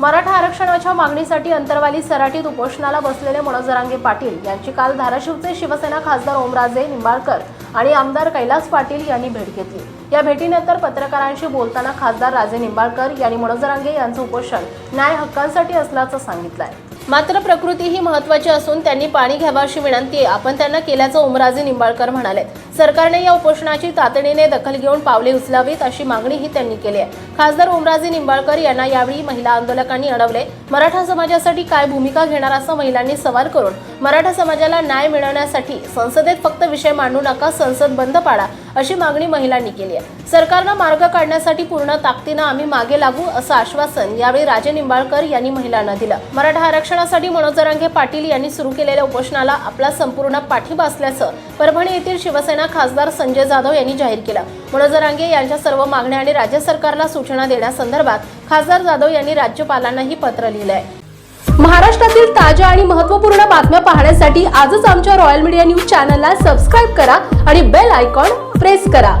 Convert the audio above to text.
मराठा आरक्षणाच्या मागणीसाठी अंतरवाली सराटीत उपोषणाला बसलेले मनोज जरांगे पाटील यांची काल धाराशिवचे शिवसेना खासदार ओमराजे निंबाळकर आणि आमदार कैलास पाटील यांनी भेट घेतली. या भेटीनंतर पत्रकारांशी बोलताना खासदार राजे निंबाळकर यांनी मनोज जरांगे यांचं उपोषण न्याय हक्कांसाठी असल्याचं सांगितलंय. मात्र प्रकृती ही महत्वाची असून त्यांनी पाणी घ्यावा अशी विनंती आपण त्यांना केल्याचं ओमराजे निंबाळकर म्हणाले सरकारने या उपोषणाची तातडीने दखल घेऊन पावले उचलावीत अशी मागणीही त्यांनी केली आहे. खासदार ओमराजे निंबाळकर यांना यावेळी महिला आंदोलकांनी अडवले. मराठा समाजासाठी काय भूमिका घेणार असं महिलांनी सवाल करून मराठा समाजाला न्याय मिळवण्यासाठी संसदेत फक्त विषय मांडू नका संसद बंद पाडा अशी मागणी महिलांनी केली आहे. सरकारनं मार्ग काढण्यासाठी पूर्ण ताकदीनं आम्ही मागे लागू असं आश्वासन यावेळी राजे निंबाळकर यांनी महिलांना दिलं. मराठा आरक्षणासाठी मनोज जरांगे पाटील यांनी सुरू केलेल्या उपोषणाला आपला संपूर्ण पाठिंबा असल्याचं परभणी येथील शिवसेना खासदार संजय जाधव यांनी जाहीर केला. मुळजरांगे यांच्या सर्व मागण्या आणि राज्य सरकारला सूचना देण्यासंदर्भात खासदार जाधव यांनी राज्यपालांनाही पत्र लिहिलंय. महाराष्ट्रातील ताज्या आणि महत्त्वपूर्ण बातम्या पाहण्यासाठी आजच आमच्या रॉयल मीडिया न्यूज चॅनलला सबस्क्राईब करा आणि बेल आयकॉन प्रेस करा.